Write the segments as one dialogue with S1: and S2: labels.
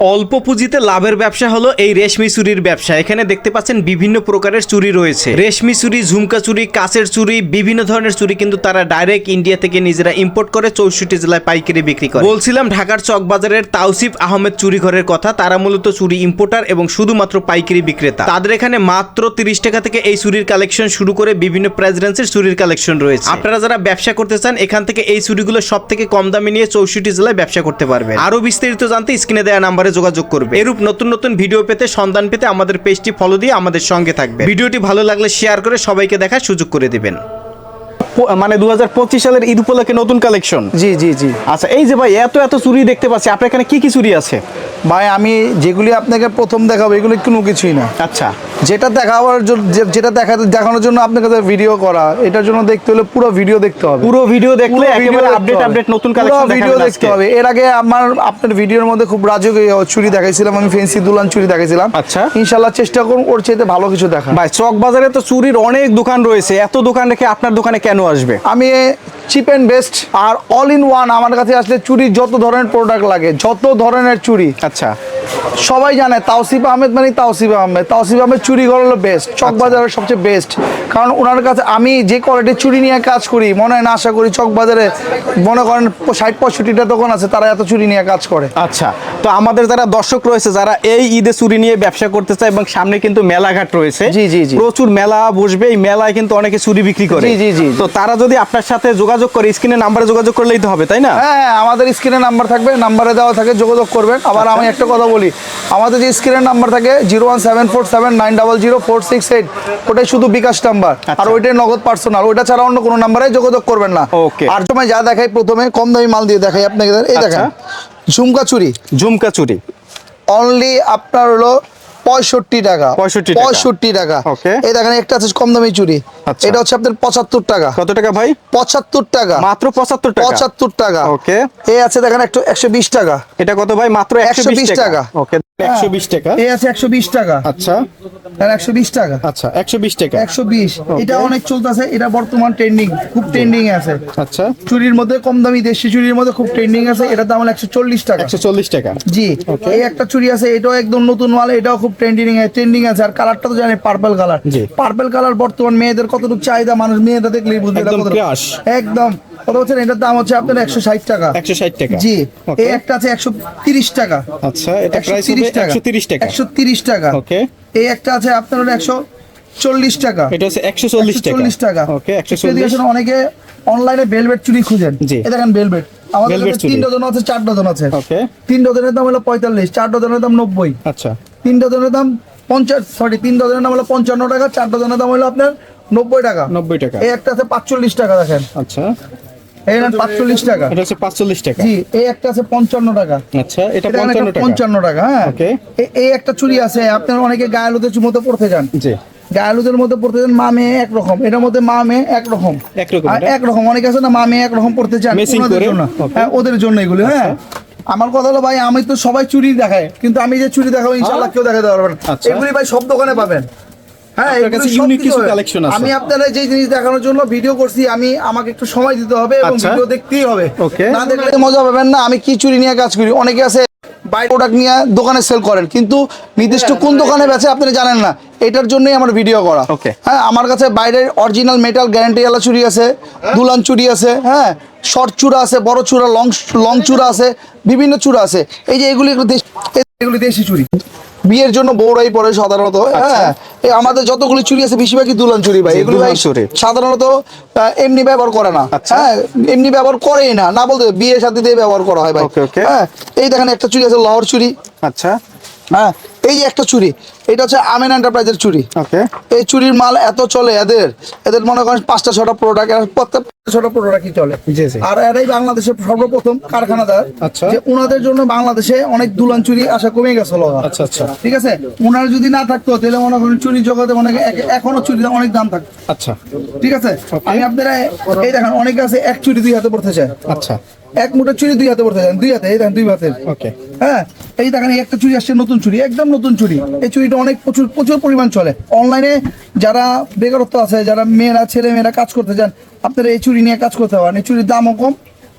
S1: অল্প পুঁজিতে লাভের ব্যবসা হলো এই রেশমি চুরির ব্যবসা। এখানে দেখতে পাচ্ছেন বিভিন্ন প্রকারের চুরি রয়েছে। রেশমি চুরি, ঝুমকা চুরি, কাচের চুরি, বিভিন্ন ধরনের চুরি কিন্তু তারা ডাইরেক্ট ইন্ডিয়া থেকে নিজেরা ইম্পোর্ট করে চৌষট্টি জেলায় পাইকারি বিক্রি করে। বলছিলাম ঢাকার চকবাজারের তাওসিফ আহমেদ চুরি ঘরের কথা, তারা মূলত চুরি ইম্পোর্টার এবং শুধুমাত্র পাইকারি বিক্রেতা। তাদের এখানে মাত্র তিরিশ টাকা থেকে এই চুরির কালেকশন শুরু করে বিভিন্ন প্রেসিডেন্সির চুরির কালেকশন রয়েছে। আপনারা যারা ব্যবসা করতে চান, এখান থেকে এই চুরিগুলো সব থেকে কম দামে নিয়ে চৌষট্টি জেলায় ব্যবসা করতে পারবেন। আরও বিস্তারিত জানতে স্ক্রিনে দেওয়া নাম্বারে যোগাযোগ করবে। এরূপ নতুন নতুন ভিডিও পেতে সন্ধান পেতে আমাদের পেজটি ফলো দিয়ে আমাদের সঙ্গে থাকবে ভিডিওটি ভালো লাগলে শেয়ার করে সবাইকে দেখার সুযোগ করে দিবেন। মানে দু হাজার পঁচিশ সালের ঈদ উপলক্ষে নতুন কালেকশন
S2: জি জি জি।
S1: আচ্ছা এই যে ভাই এত এত চুরি দেখতে পাচ্ছি আপনার এখানে কি কি চুরি আছে?
S2: ভাই আমি যেগুলি আপনাকে প্রথম দেখাবো এগুলি কোনো কিছুই না।
S1: আচ্ছা।
S2: যেটা দেখাবার জন্য যেটা দেখা দেখানোর জন্য আপনার কাছে ভিডিও করা এটার জন্য দেখতে হলে পুরো ভিডিও দেখতে হবে।
S1: পুরো ভিডিও দেখলে একেবারে আপডেট আপডেট নতুন কালেকশন
S2: ভিডিও দেখতে হবে। এর আগে আমার আপনার ভিডিওর মধ্যে খুব রাজকীয় চুরি দেখাইছিলাম আমি ফেন্সি দুলান চুরি দেখাইছিলাম।
S1: আচ্ছা।
S2: ইনশাল্লাহ চেষ্টা করুন ওর চাইতে ভালো কিছু দেখা
S1: ভাই চক বাজারে তো চুরির অনেক দোকান রয়েছে। এত দোকান রেখে আপনার দোকানে কেন আসবে।
S2: আমি চিপ অ্যান্ড বেস্ট আর অল ইন ওয়ান আমার কাছে আসলে চুরির যত ধরনের প্রোডাক্ট লাগে যত ধরনের চুরি।
S1: আচ্ছা।
S2: সবাই জানে তাওসিফ আহমেদ মানে তাওসিফ আহমেদ। তাওসিফ আহমেদ চুরি ঘর হলো বেস্ট চকবাজারের সবচেয়ে বেস্ট কারণ ওনার কাছে আমি যে কোয়ালিটির চুরি নিয়ে কাজ করি মনে হয় না আশা করি চকবাজারে মনে করেন ষাট পঁয়ষট্টিটা দোকান আছে তারা এত চুরি নিয়ে কাজ করে।
S1: আচ্ছা তো আমাদের যারা দর্শক রয়েছে যারা এই ঈদে চুরি নিয়ে ব্যবসা করতে চায় এবং সামনে কিন্তু মেলাঘাট রয়েছে
S2: জি, জি, জি।
S1: প্রচুর মেলা বসবে এই মেলায় কিন্তু অনেকে চুরি বিক্রি করে।
S2: জি, জি, জি।
S1: তো তারা যদি আপনার সাথে যোগাযোগ করে স্ক্রিনে নাম্বারে যোগাযোগ করলেই তো হবে তাই না?
S2: হ্যাঁ হ্যাঁ, আমাদের স্ক্রিনে নাম্বার থাকবে নাম্বারে দেওয়া থাকে যোগাযোগ করবেন। আবার আমি একটা কথা বলি আমাদের যে স্ক্রিনের নাম্বার থাকে zero one seven four seven nine double zero four six eight ওটাই শুধু বিকাশ নাম্বার আর
S1: আচ্ছা।
S2: ওইটাই নগদ পার্সোনাল ওইটা ছাড়া অন্য কোনো নাম্বারে যোগাযোগ করবেন না।
S1: Okay.
S2: আর সময় যা দেখাই প্রথমে কম দামি মাল দিয়ে দেখাই আপনাকে এই দেখেন ঝুমকা চুরি।
S1: ঝুমকা চুরি।
S2: অনলি আপনার হলো পঁয়ষট্টি টাকা।
S1: 65 টাকা।
S2: পঁয়ষট্টি টাকা।
S1: Okay.
S2: এই দেখেন একটা আছে কম দামি চুরি
S1: আচ্ছা।
S2: এটা হচ্ছে আপনার পঁচাত্তর টাকা।
S1: কত টাকা ভাই?
S2: পঁচাত্তর টাকা।
S1: মাত্র পঁচাত্তর টাকা?
S2: পঁচাত্তর টাকা।
S1: ওকে
S2: এই আছে দেখেন একটু একশো বিশ টাকা।
S1: এটা কত ভাই? মাত্র একশো বিশ
S2: 120
S1: টাকা। ওকে একশো বিশ টাকা।
S2: এই আছে একশো বিশ টাকা।
S1: আচ্ছা।
S2: একশো বিশ টাকা।
S1: আচ্ছা একশো বিশ টাকা।
S2: একশো বিশ। এটা অনেক চলতেছে। এটা বর্তমান ট্রেন্ডিং খুব ট্রেন্ডিং আছে।
S1: আচ্ছা।
S2: চুরির মধ্যে কম দামি দেশি চুরির মধ্যে খুব ট্রেন্ডিং আছে। এটার দাম হলো একশো চল্লিশ টাকা।
S1: একশো চল্লিশ টাকা।
S2: জি। এই একটা চুরি আছে এটাও একদম নতুন মাল এটাও খুব ট্রেন্ডিং ট্রেন্ডিং আছে আর কালারটা তো জানি পার্পল কালার পার্পল কালার বর্তমান মেয়েদের কতটুকু চাহিদা মানুষ মেয়েরা দেখলেই বুঝবে এটা
S1: একদম
S2: কত বলছেন? এটার দাম হচ্ছে আপনার একশো ষাট টাকা।
S1: একশো ষাট টাকা।
S2: জি। এই একটা আছে একশো তিরিশ টাকা।
S1: আচ্ছা এটা প্রাইস
S2: তিরিশ টাকা।
S1: একশো তিরিশ টাকা।
S2: একশো তিরিশ টাকা।
S1: ওকে
S2: এই একটা আছে আপনার হলো একশো চল্লিশ টাকা।
S1: এটা হচ্ছে একশো চল্লিশ টাকা।
S2: চল্লিশ টাকা।
S1: ওকে একশো চল্লিশ।
S2: অনেকে অনলাইনে ভেলভেট চুরি খুঁজেন। এই দেখেন ভেলভেট আমাদের। তিন ডজন আছে চার ডজন আছে। তিন ডজনের দাম হলো পঁয়তাল্লিশ চার ডজনের দাম নব্বই।
S1: আচ্ছা।
S2: তিন ডজনের দাম পঞ্চাশ সরি তিন ডজনের দাম হলো পঞ্চান্ন টাকা চার ডজনের দাম হলো আপনার নব্বই টাকা।
S1: নব্বই টাকা।
S2: এই একটা আছে পাঁচচল্লিশ টাকা দেখেন।
S1: আচ্ছা।
S2: এই নেন পাঁচচল্লিশ টাকা।
S1: এটা হচ্ছে পাঁচচল্লিশ টাকা।
S2: জি এই একটা আছে পঞ্চান্ন টাকা।
S1: আচ্ছা এটা
S2: এটা
S1: পঞ্চান্ন টাকা।
S2: পঞ্চান্ন টাকা হ্যাঁ।
S1: Okay.
S2: এই একটা চুরি আছে আপনার অনেকে গায়ালুদের মধ্যে পড়তে যান।
S1: জি।
S2: গায়ালুদের মধ্যে পড়তে চান মা মেয়ে একরকম। এটার মধ্যে মা মেয়ে একরকম।
S1: একরকম
S2: আর একরকম অনেকে আছে না মা মেয়ে একরকম পড়তে চান
S1: করে?
S2: জন্য.
S1: আচ্ছা।
S2: হ্যাঁ ওদের জন্য এগুলো হ্যাঁ। আমার কথা হলো ভাই আমি তো সবাই চুরি দেখায় কিন্তু আমি যে চুরি দেখাবো ইনশাল্লাহ কেউ দেখাতে পারবে না।
S1: আচ্ছা।
S2: এগুলি ভাই সব দোকানে পাবেন। হ্যাঁ
S1: কাছে আছে।
S2: আমি আপনারা যে জিনিস দেখানোর জন্য ভিডিও করছি আমি আমাকে একটু সময় দিতে হবে এবং
S1: আচ্ছা।
S2: ভিডিও দেখতেই হবে। না দেখলে মজা পাবেন না আমি কি চুরি নিয়ে কাজ করি? অনেকে আছে বাইরে প্রোডাক্ট নিয়ে দোকানে সেল করেন কিন্তু নির্দিষ্ট কোন দোকানে বেচে আপনি জানেন না এটার জন্যই আমার ভিডিও করা। হ্যাঁ আমার কাছে বাইরের অরিজিনাল মেটাল গ্যারান্টি ওয়ালা চুড়ি আছে দুলান চুরি আছে হ্যাঁ শর্ট চূড়া আছে বড় চূড়া লং লং চূড়া আছে বিভিন্ন চূড়া আছে। এই যে এগুলি এগুলি দেশি চুড়ি। বিয়ের জন্য বউরাই পরে সাধারণত হ্যাঁ? এই আমাদের যতগুলি চুরি আছে বেশিরভাগই দুলান চুরি ভাই। এগুলি ভাই সাধারণত এমনি ব্যবহার করে না।
S1: আচ্ছা।
S2: হ্যাঁ এমনি ব্যবহার করেই না। না বলতে বিয়ের সাথে দিয়ে ব্যবহার করা হয় ভাই. হ্যাঁ এই দেখেন একটা চুরি আছে লহর চুরি
S1: আচ্ছা।
S2: হ্যাঁ এই যে একটা চুড়ি এটা হচ্ছে আমেন এন্টারপ্রাইজের চুড়ি।
S1: ওকে
S2: এই চুরির মাল এত চলে এদের এদের মনে করেন পাঁচটা ছটা প্রোডাক্ট প্রত্যেক ছটা প্রোডাক্টই চলে। আর এরাই বাংলাদেশের সর্বপ্রথম কারখানাদার।
S1: আচ্ছা।
S2: যে ওনাদের জন্য বাংলাদেশে অনেক দুলান চুরি আসা কমে গেছিল
S1: আচ্ছা আচ্ছা।
S2: ঠিক আছে? ওনার যদি না থাকতো তাহলে মনে করেন চুরি জগতে অনেক এখনও চুরি অনেক দাম থাকতো।
S1: আচ্ছা।
S2: ঠিক আছে? আমি আপনারা এই দেখেন অনেকে আছে এক চুরি দুই হাতে পড়তে চায়
S1: আচ্ছা।
S2: এক মুঠো চুরি দুই হাতে পড়তে চান দুই হাতে এই দেখেন দুই হাতে।
S1: ওকে
S2: হ্যাঁ? এই দেখেন এই একটা চুরি আসছে নতুন চুরি একদম নতুন চুরি। এই চুরিটা অনেক প্রচুর প্রচুর পরিমাণ চলে। অনলাইনে যারা বেকারত্ব আছে যারা মেয়েরা ছেলে মেয়েরা কাজ করতে চান আপনারা এই চুরি নিয়ে কাজ করতে পারেন। এই চুরির দামও কম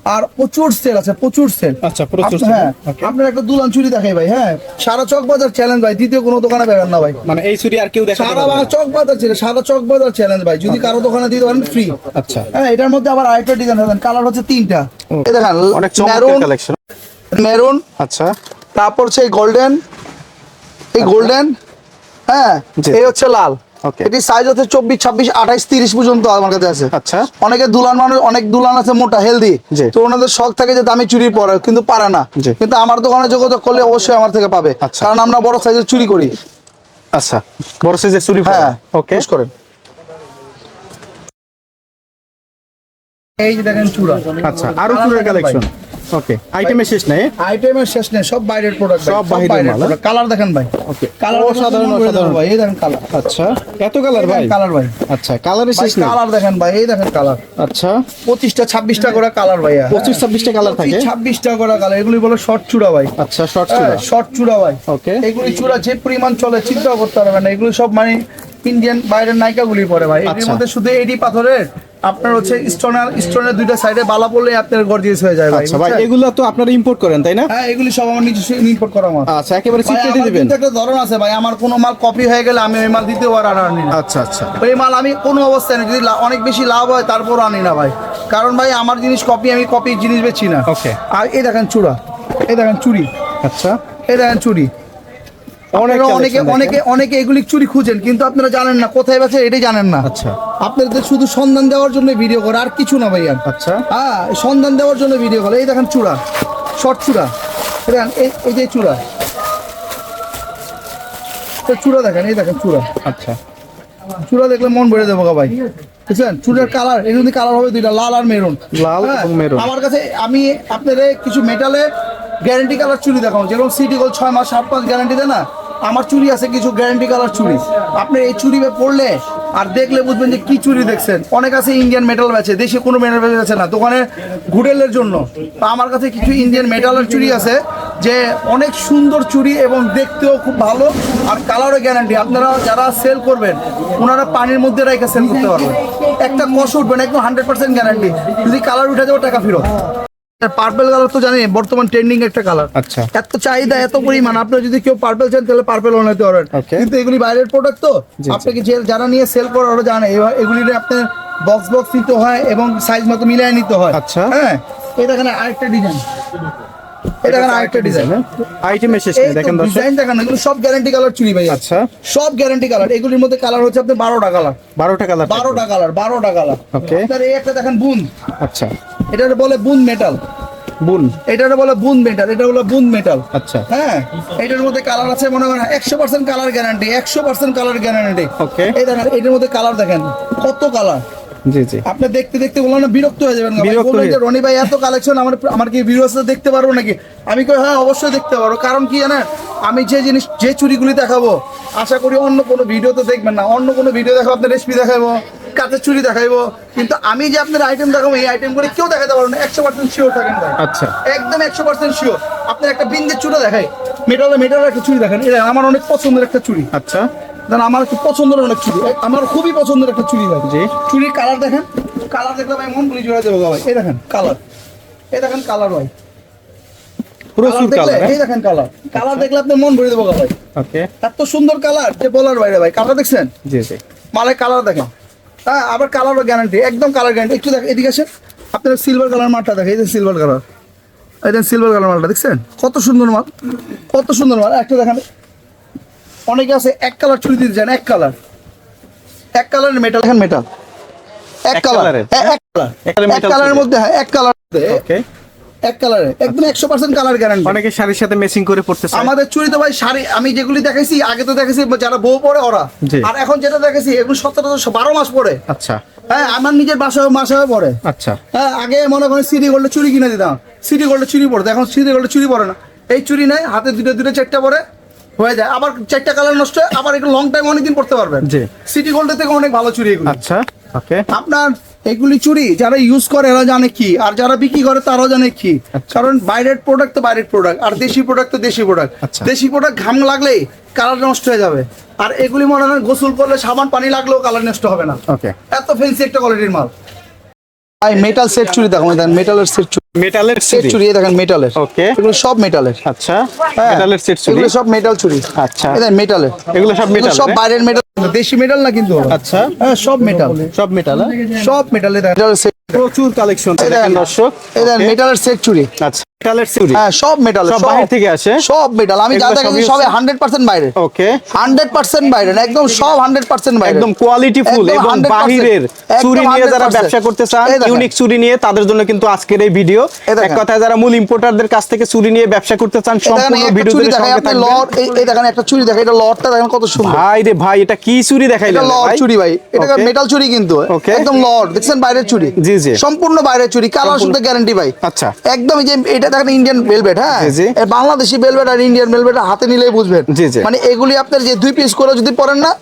S2: আর প্রচুর সেল আছে প্রচুর সেল
S3: আচ্ছা, প্রচুর
S2: হ্যাঁ আপনার একটা দুলান চুরি দেখাই ভাই হ্যাঁ। সারা চক বাজার চ্যালেঞ্জ ভাই দ্বিতীয় কোনো দোকানে পাবেন না ভাই।
S3: মানে এই চুরি আর কেউ
S2: সারা চক বাজার ছিল সারা চক বাজার চ্যালেঞ্জ ভাই। যদি কারও দোকানে দিতে পারেন ফ্রি
S3: আচ্ছা।
S2: হ্যাঁ এটার মধ্যে আবার আরেকটা ডিজাইন দেখেন কালার হচ্ছে তিনটা। এই দেখেন
S3: অনেক চমৎকার কালেকশন
S2: মেরুন
S3: আচ্ছা।
S2: তারপর সেই গোল্ডেন এই গোল্ডেন হ্যাঁ এই হচ্ছে লাল। এটি সাইজ হচ্ছে চব্বিশ ছাব্বিশ আঠাইশ তিরিশ পর্যন্ত আমার কাছে আছে।
S3: আচ্ছা।
S2: অনেকে দুলান মানুষ অনেক দুলান আছে মোটা হেলদি তো ওনাদের শখ থাকে যে দামি চুরি পরে কিন্তু পারে না। কিন্তু আমার দোকানে যোগাযোগ করলে অবশ্যই আমার থেকে পাবে।
S3: আচ্ছা।
S2: কারণ আমরা বড় সাইজের চুরি করি।
S3: আচ্ছা। বড় সাইজের চুরি
S2: হ্যাঁ।
S3: ওকে
S2: করেন। এই যে দেখেন চূড়া।
S3: আচ্ছা। আরও চুরের কালেকশন ওকে আইটেমের শেষ নেই
S2: আইটেমের শেষ নেই সব বাইরের প্রোডাক্ট
S3: সব বাইরের মাল, হ্যাঁ?
S2: কালার দেখেন ভাই।
S3: ওকে
S2: কালার
S3: অসাধারণ অসাধারণ।
S2: ভাই এই দেখেন কালার
S3: আচ্ছা। এত কালার ভাই?
S2: কালার ভাই।
S3: আচ্ছা কালারের শেষ নেই?
S2: কালার দেখেন ভাই এই দেখেন কালার
S3: আচ্ছা।
S2: করে কালার ভাইয়া।
S3: পঁচিশ ছাব্বিশটা কালার থাকে?
S2: করে কালার এগুলি বলে শর্ট চূড়া ভাই।
S3: আচ্ছা শর্ট চুরা
S2: শর্ট চূড়া ভাই।
S3: ওকে
S2: এগুলি চূড়া যে পরিমাণ চলে চিন্তাও করতে পারবে না। এগুলো সব মানে ইন্ডিয়ান বাইরের নায়িকা গুলি পরে ভাই। এর
S3: আচ্ছা।
S2: মধ্যে শুধু এডি পাথরের আপনার হচ্ছে স্টোনার স্টোনের দুইটা সাইডে বালা পড়লে আপনার গর্জিয়াস হয়ে যায় ভাই
S3: আচ্ছা ভাই এগুলো তো আপনারা ইম্পোর্ট করেন তাই না?
S2: হ্যাঁ এগুলি সব আমার নিজস্ব ইম্পোর্ট করা মাল।
S3: আচ্ছা একেবারে সিক্রেটই
S2: আমার
S3: দিবেন।
S2: একটা ধরন আছে ভাই আমার কোনো মাল কপি হয়ে গেলে আমি ওই মাল দ্বিতীয়বার আর আনি না
S3: আচ্ছা আচ্ছা।
S2: ওই মাল আমি কোনো অবস্থায় না যদি অনেক বেশি লাভ হয় তারপর আনি না ভাই। কারণ ভাই আমার জিনিস কপি আমি কপি জিনিস বেচি না।
S3: Okay.
S2: আর এই দেখেন চূড়া এই দেখেন চুরি
S3: আচ্ছা।
S2: এই দেখেন চুরি
S3: অনেক
S2: অনেকে অনেকে এগুলি চুরি খুঁজেন কিন্তু আপনারা জানেন না কোথায় বেছে এটাই জানেন না।
S3: আচ্ছা।
S2: আপনাদের শুধু সন্ধান দেওয়ার জন্য ভিডিও করে আর কিছু না ভাইয়া।
S3: আচ্ছা।
S2: হ্যাঁ সন্ধান দেওয়ার জন্য ভিডিও করে। এই দেখেন চূড়া শর্ট চূড়া। এই দেখেন এই এই যে চূড়া। এই চূড়া দেখেন এই দেখেন চূড়া।
S3: আচ্ছা।
S2: চূড়া দেখলে মন ভরে দেবো ভাই। বুঝছেন? চূড়ার কালারের কালার হবে দুইটা লাল আর মেরুন
S3: লাল
S2: হ্যাঁ,
S3: এবং মেরুন।
S2: আমার কাছে আমি আপনাদের কিছু মেটালে গ্যারান্টি কালার চুরি দেখাবো যেরকম সিটি গোল ছয় মাস, সাত মাস গ্যারান্টি দেয় না, আমার চুরি আছে কিছু গ্যারান্টি কালার চুরি আপনি এই চুরি পড়লে আর দেখলে বুঝবেন যে কি চুরি দেখছেন। অনেক আছে ইন্ডিয়ান মেটাল বেচে দেশে কোনো মেটাল বেচে না, দোকানে ঘুটেলের জন্য। তো আমার কাছে কিছু ইন্ডিয়ান মেটালের চুরি আছে, যে অনেক সুন্দর চুরি এবং দেখতেও খুব ভালো, আর কালারও গ্যারান্টি আপনারা যারা সেল করবেন, ওনারা পানির মধ্যে রেখে সেল করতে পারবেন। একটা কষ উঠবেন একদম হান্ড্রেড পার্সেন্ট গ্যারান্টি যদি কালার উঠে যাবে, টাকা ফেরত। পার্পেল কালার তো জানি বর্তমান ট্রেন্ডিং একটা কালার
S3: আচ্ছা।
S2: এত চাহিদা এত পরিমাণ। আপনার যদি কেউ পার্পেল চান তাহলে পার্পেল বানাতে পারবেন। কিন্তু এগুলি বাইরের প্রোডাক্ট তো। আপনাকে যে যারা নিয়ে সেল করে ওরা জানে। এগুলি আপনার বক্স বক্স নিতে হয় এবং সাইজ মতো মিলিয়ে নিতে হয়।
S3: আচ্ছা।
S2: হ্যাঁ? এটা এখানে আরেকটা ডিজাইন এটা এখানে আরেকটা ডিজাইন
S3: আইটেমের শেষ দেখেন
S2: ডিজাইন দেখেন এগুলো সব গ্যারান্টি কালার চুরি ভাই
S3: আচ্ছা।
S2: সব গ্যারান্টি কালার এগুলির মধ্যে কালার হচ্ছে আপনার বারোটা কালার
S3: বারোটা কালার
S2: বারোটা কালার বারোটা কালার. এই একটা দেখেন বুন।
S3: আচ্ছা।
S2: এটার বলে বুন মেটাল
S3: বুন।
S2: এটার বলে বুন মেটাল এটা হলো বুন মেটাল
S3: আচ্ছা।
S2: হ্যাঁ এটার মধ্যে কালার আছে মনে করেন একশো পার্সেন্ট কালার গ্যারান্টি একশো পার্সেন্ট কালার গ্যারান্টি
S3: Okay.
S2: এই দেখেন এটার মধ্যে কালার দেখেন কত কালার
S3: জি জি।
S2: আপনি দেখতে দেখতে বললাম না বিরক্ত হয়ে যাবেন। যে রনি ভাই এত কালেকশন আমার আমার কি ভিউয়ার্সরা দেখতে পারব নাকি? আমি কই হ্যাঁ অবশ্যই দেখতে পারব। কারণ কি জানেন আমি যে জিনিস যে চুরিগুলি দেখাবো আশা করি অন্য কোনো ভিডিও তো দেখবেন না। অন্য কোনো ভিডিও দেখাবো আপনার রেসিপি দেখাবো। কাঁচের চুরি দেখাইবো কিন্তু আমি যে আপনার আইটেম দেখাবো এই আইটেম করে কেউ দেখাতে পারব না একশো পার্সেন্ট শিওর থাকেন
S3: আচ্ছা।
S2: একদম একশো পার্সেন্ট শিওর আপনার একটা বিন্দের চুড়া দেখাই মেটালে মেটালের একটা চুড়ি দেখেন। এটা আমার অনেক পছন্দের একটা চুড়ি।
S3: আচ্ছা।
S2: দেন আমার খুব পছন্দের অনেক চুড়ি। আমার খুবই পছন্দের একটা চুড়ি ভাই।
S3: জি।
S2: চুড়ির কালার দেখেন। কালার দেখলে ভাই মন গুলি জোড়া দেবো ভাই। এই দেখেন কালার এই দেখেন কালার ভাই।
S3: প্রচুর
S2: কালার দেখলে
S3: কালার
S2: এই দেখেন কালার কালার দেখলে আপনার মন ভরে দেবো ভাই।
S3: ওকে।
S2: এত সুন্দর কালার যে বলার বাইরে ভাই। কালার দেখছেন?
S3: জি জি।
S2: মালের কালার দেখেন হ্যাঁ আবার কালারও গ্যারান্টি একদম কালার গ্যারান্টি একটু দেখ এদিকে আসেন। আপনারা সিলভার কালার মালটা দেখেন এই যে সিলভার কালার এই দেখেন সিলভার কালার মালটা দেখছেন? কত সুন্দর মাল কত সুন্দর মাল। একটা দেখেন। অনেকে আছে এক কালার ছুরি দিতে চান এক কালার এক কালারের মেটাল দেখেন মেটাল এক
S3: এক
S2: কালার
S3: কালারের,
S2: এক কালার
S3: এক কালারের
S2: মধ্যে হ্যাঁ এক কালার
S3: ওকে
S2: এক কালারে একদম একশো পার্সেন্ট কালার গ্যারান্টি
S3: অনেকে শাড়ির সাথে ম্যাচিং করে পড়তেছে
S2: আমাদের চুরি তো ভাই শাড়ি আমি যেগুলি দেখাইছি আগে তো দেখেছি যারা বউ পরে ওরা। আর এখন যেটা দেখেছি এগুলো সতেরো বারো মাস পরে।
S3: আচ্ছা।
S2: হ্যাঁ আমার নিজের বাসায় মাসায় পরে।
S3: আচ্ছা।
S2: হ্যাঁ আগে মনে করেন সিটি গোল্ডে চুরি কিনে দিতাম। সিটি গোল্ডে চুরি পড়তো এখন সিটি গোল্ডে চুরি পড়ে না। এই চুরি নাই হাতে দুটো দুটো চারটা পরে হয়ে যায়। আবার চারটা কালার নষ্ট হয় আবার একটু লং টাইম অনেকদিন পড়তে পারবেন। সিটি গোল্ডের থেকে অনেক ভালো চুরি এগুলো।
S3: আচ্ছা ওকে
S2: আপনার এগুলি চুরি যারা ইউজ করে এরা জানে কি আর যারা বিক্রি করে তারাও জানে কি।
S3: আচ্ছা।
S2: কারণ বাইরের প্রোডাক্ট তো বাইরের প্রোডাক্ট আর দেশি প্রোডাক্ট তো দেশি প্রোডাক্ট
S3: আচ্ছা।
S2: দেশি প্রোডাক্ট ঘাম লাগলে কালার নষ্ট হয়ে যাবে। আর এগুলি মনে হয় গোসল করলে সাবান পানি লাগলেও কালার নষ্ট হবে না। এত ফেন্সি একটা কোয়ালিটির মাল। ভাই মেটাল সেট চুরি দেখো দেখেন মেটালের সেট চুরি।
S3: মেটালের
S2: সেট চুরি? দেখেন মেটালের
S3: ওকে
S2: এগুলো সব মেটালের
S3: আচ্ছা
S2: হ্যাঁ,
S3: মেটালের সেট চুরি?
S2: এগুলো সব মেটাল চুরি।
S3: আচ্ছা।
S2: দেখেন মেটালের
S3: এগুলো সব মেটাল
S2: সব বাইরের মেটাল দেশি মেটাল না কিন্তু?
S3: আচ্ছা।
S2: হ্যাঁ সব মেটাল
S3: সব মেটাল
S2: সব মেটালে দেখেন মেটালের
S3: প্রচুর কালেকশন
S2: দেখেন
S3: দেখেন দর্শক।
S2: এই দেখেন মেটালের সেট চুরি।
S3: আচ্ছা। মেটালের
S2: হ্যাঁ সব মেটাল
S3: সব বাইরে থেকে আসে?
S2: সব মেটাল আমি যা
S3: এগুলো
S2: সবে
S3: হচ্ছে-
S2: হান্ড্রেড পার্সেন্ট বাইরে।
S3: ওকে
S2: হান্ড্রেড পার্সেন্ট বাইরে না, একদম সব হান্ড্রেড পার্সেন্ট বাইরে।
S3: একদম কোয়ালিটি ফুল এবং বাহিরের চুরি নিয়ে যারা ব্যবসা করতে চান ইউনিক চুরি নিয়ে তাদের জন্য কিন্তু আজকের এই ভিডিও এক কথায় যারা মূল ইম্পোর্টারদের কাছ থেকে চুরি নিয়ে ব্যবসা করতে চান সম্পূর্ণ
S2: একটা
S3: ভিডিও
S2: চুরি
S3: জুড়ে
S2: দেখাই আপনি লট এই- এই দেখেন একটা চুরি দেখেন এটা লটটা দেখেন কত সুন্দর।
S3: ভাই রে ভাই এটা কি চুরি দেখাইলেন
S2: লট চুরি ভাই। এটা মেটাল চুরি কিন্তু। একদম লট দেখছেন বাইরের চুরি?
S3: জি, জি।
S2: সম্পূর্ণ বাইরের চুরি কালার শুদ্ধ গ্যারান্টি ভাই।
S3: আচ্ছা।
S2: একদম যে এটা দেখেন ইন্ডিয়ান ভেলভেট হ্যাঁ? বাংলাদেশি ভেলভেট আর ইন্ডিয়ান ভেলভেট হাতে নিলেই বুঝবেন। মানে এগুলি আপনার যে দুই পিস করে যদি পরেন না।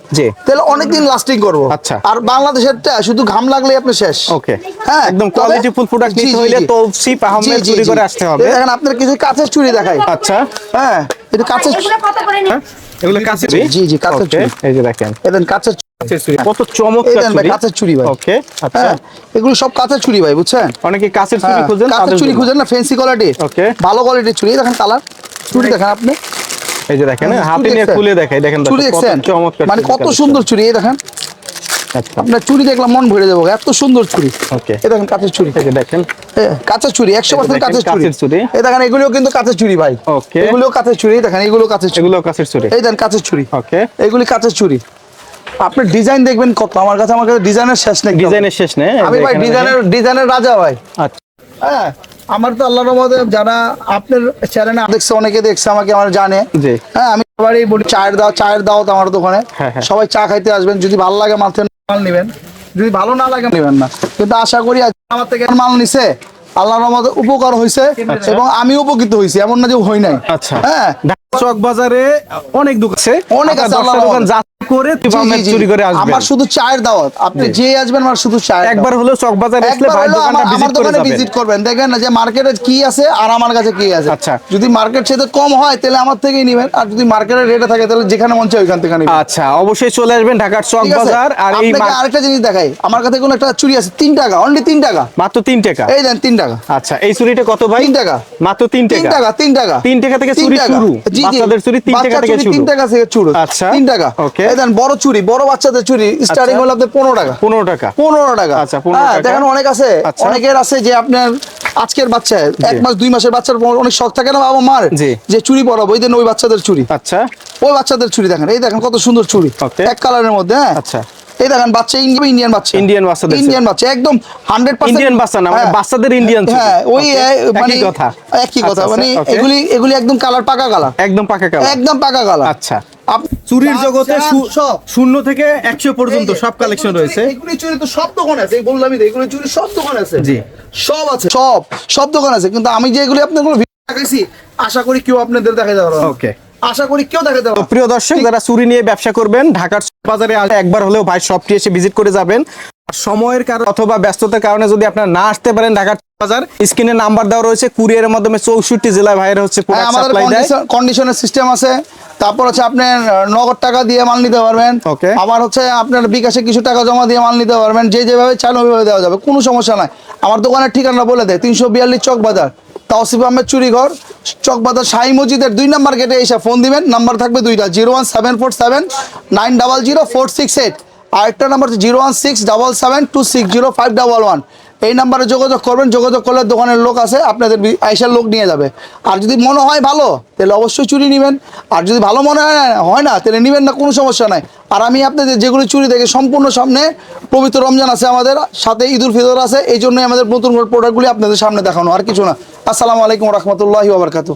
S2: তাহলে অনেকদিন লাস্টিং করব।
S3: আচ্ছা।
S2: আর বাংলাদেশের শুধু ঘাম লাগলে আপনি শেষ।
S3: ওকে।
S2: হ্যাঁ
S3: একদম
S2: তবে-
S3: কোয়ালিটি ফুল প্রোডাক্ট নিতে হইলে
S2: জি।
S3: তৌসিফ আহমেদ চুরি করে আসতে হবে।
S2: দেখেন আপনার কিছু কাঁচের চুরি দেখাই।
S3: আচ্ছা।
S2: হ্যাঁ এটা কাঁচের
S4: কত করে
S3: এগুলো কাছে
S2: জি, জি, কাঁচের চুড়ি।
S3: এই যে দেখেন।
S2: এদেন কাঁচের চুরি।
S3: কাঁচের চুড়ি কত চমৎকার চুড়ি
S2: কাঁচের চুরি ভাই।
S3: ওকে আচ্ছা।
S2: হ্যাঁ এগুলো সব কাঁচের চুরি ভাই বুঝছেন?
S3: অনেকে কাঁচের চুড়ি
S2: হ্যাঁ, কাঁচের না ফেন্সি কোয়ালিটি. ভালো কোয়ালিটির দেখেন কালার দেখেন আপনি।
S3: এই যে দেখেন
S2: চুরি
S3: হাতে নিয়ে খুলে দেখাই দেখেন
S2: দেখছেন
S3: চমৎকার
S2: মানে কত সুন্দর চুরি এই দেখেন। আপনার চুরি দেখলাম মন ভরে যাব এত সুন্দর চুরি দেখেন কাঁচের চুরি
S3: দেখেন।
S2: এ, কাঁচের চুরি একশো পার্সেন্ট কাঁচের চুরি
S3: কাঁচের
S2: এই দেখেন এগুলোও কিন্তু কাঁচের চুরি ভাই. এগুলোও কাঁচের চুরি দেখেন এগুলো কাঁচের চুরি
S3: এগুলো কাছের চুড়ি।
S2: এই দেন কাঁচের চুরি
S3: ওকে।
S2: এগুলি কাঁচের চুরি আপনি ডিজাইন দেখবেন কত। আমার কাছে আমার কাছে ডিজাইনের শেষ নেই
S3: ডিজাইনের শেষ নেই।
S2: আমি ভাই ডিজাইনের ডিজাইনের রাজা ভাই।
S3: আচ্ছা।
S2: হ্যাঁ। আমার তো আল্লাহর রহমতে যারা আপনার চ্যানেলে দেখছে অনেকে দেখছে আমাকে আমার জানে। হ্যাঁ আমি সবারই বলি চায়ের দাও চায়ের দাও তো আমার দোকানে।
S3: হ্যাঁ, হ্যাঁ।
S2: সবাই চা খাইতে আসবেন যদি ভালো লাগে মাল মাল নেবেন। যদি ভালো না লাগে নেবেন না। কিন্তু আশা করি আমার থেকে মাল নিছে আল্লাহর রহমতে উপকার হয়েছে এবং আমি উপকৃত হয়েছি এমন না যে হই নাই।
S3: আচ্ছা।
S2: হ্যাঁ।
S3: চক বাজারে অনেক দোকান আছে।
S2: অনেক আছে,
S3: দোকান করে। চুরি করে আসবেন।
S2: আমার শুধু চায়ের দাওয়াত। আপনি যে আসবেন আমার শুধু চায়ের
S3: একবার হলো চক বাজারে আসলে ভাই দোকানটা ভিজিট করে
S2: দোকানে
S3: যাবেন।
S2: ভিজিট করবেন। দেখবেন না যে মার্কেটে কি আছে আর আমার কাছে কি আছে।
S3: আচ্ছা।
S2: যদি মার্কেট সেটা কম হয় তাহলে আমার থেকেই নেবেন। আর যদি মার্কেটের রেটে থাকে তাহলে যেখানে মন চায় ওইখান থেকে নেবেন।
S3: আচ্ছা অবশ্যই চলে আসবেন ঢাকার চক বাজার আর এই
S2: আপনাকে আরেকটা জিনিস দেখাই। আমার কাছে কোনো একটা চুরি আছে তিন টাকা অনলি তিন টাকা।
S3: মাত্র তিন টাকা?
S2: এই দেন তিন টাকা।
S3: আচ্ছা এই চুরিটা কত ভাই?
S2: তিন টাকা।
S3: মাত্র তিন
S2: তিন
S3: টাকা?
S2: টাকা তিন টাকা।
S3: তিন টাকা থেকে চুরি শুরু। বাচ্চাদের চুরি তিন টাকা
S2: বাচ্চার
S3: থেকে শুরু
S2: তিন টাকা থেকে শুরু
S3: আচ্ছা।
S2: তিন টাকা।
S3: ওকে।
S2: দেন বড় চুরি বড় বাচ্চাদের চুরি স্টার্টিং হলো আপনার পনেরো টাকা।
S3: পনেরো টাকা।
S2: পনেরো টাকা।
S3: আচ্ছা, 15
S2: হ্যাঁ। দেখেন অনেক আছে
S3: আচ্ছা।
S2: অনেকের আছে যে আপনার আজকের বাচ্চা এক মাস দুই মাসের বাচ্চার অনেক শখ থাকে না বাবা মার? যে চুরি পরাবো ওই দেন ওই বাচ্চাদের চুরি।
S3: আচ্ছা।
S2: ওই বাচ্চাদের চুরি দেখেন এই দেখেন কত সুন্দর চুরি। এক কালারের মধ্যে হ্যাঁ?
S3: আচ্ছা।
S2: এই দেখেন বাচ্চা ইন্ডিয়ান বাচ্চা।
S3: ইন্ডিয়ান চুরি।
S2: ইন্ডিয়ান বাচ্চা একদম হান্ড্রেড
S3: ইন্ডিয়ান বাচ্চা না মানে বাচ্চাদের ইন্ডিয়ান
S2: হ্যাঁ ওই মানে
S3: কথা।
S2: একই কথা
S3: আচ্ছা,
S2: মানে
S3: আচ্ছা,
S2: এগুলি এগুলি একদম কালার পাকা কালার।
S3: একদম পাকা কালার।
S2: একদম পাকা কালার।
S3: আচ্ছা। চুরির জগতে। শূন্য থেকে একশো পর্যন্ত সব কালেকশন রয়েছে।
S2: এগুলি চুরি তো সব দোকান আছে বললামই এগুলি চুরি সব দোকান আছে।
S3: জি।
S2: সব আছে। সব সব দোকান আছে কিন্তু আমি যেগুলি আপনাদের দেখাইছি আশা করি কেউ আপনাদের দেখা যাবে
S3: ওকে।
S2: আশা করি কেউ দেখা যাবে
S3: প্রিয় দর্শক যারা চুরি নিয়ে ব্যবসা করবেন ঢাকার বাজারে একবার হলেও ভাই শপটি এসে ভিজিট করে যাবেন। সময়ের কারণে অথবা ব্যস্ততার কারণে যদি আপনারা না আসতে পারেন ঢাকার বাজার। স্ক্রিনে নাম্বার দেওয়া রয়েছে কুরিয়ারের মাধ্যমে চৌষট্টি জেলায় ভাইয়ের হচ্ছে
S2: হ্যাঁ আমাদের কন্ডিশনের সিস্টেম আছে। তারপর হচ্ছে আপনার নগদ টাকা দিয়ে মাল নিতে পারবেন। আবার হচ্ছে আপনার বিকাশে কিছু টাকা জমা দিয়ে মাল নিতে পারবেন। যে যেভাবে চান ওইভাবে দেওয়া যাবে কোনো সমস্যা নাই। আমার দোকানের ঠিকানা বলে দেয় তিনশো বিয়াল্লিশ চক বাজার। তাওসিফ আহমেদ চুরিঘর চক বাজার শাহী মসজিদের দুই নাম্বার গেটে এসে ফোন দিবেন। নাম্বার থাকবে দুইটা zero one seven four seven nine double zero four six eight. আরেকটা number zero one six double seven two six zero five double one. এই নাম্বারে যোগাযোগ করবেন, যোগাযোগ করলে দোকানের লোক আছে, আপনাদের আইসার লোক নিয়ে যাবে। আর যদি মনে হয় ভালো, তাহলে অবশ্যই চুরি নেবেন। আর যদি ভালো মনে হয় না- হয় না, তাহলে নেবেন না, কোনো সমস্যা নাই। আর আমি আপনাদের যেগুলি চুরি দেখে সম্পূর্ণ সামনে পবিত্র রমজান আছে আমাদের, সাথে ঈদুল ফিতর আছে, এই জন্যই আমাদের নতুন প্রোডাক্টগুলি আপনাদের সামনে দেখানো, আর কিছু না। আসসালামু আলাইকুম রহমতুল্লাহি ওবরকাতু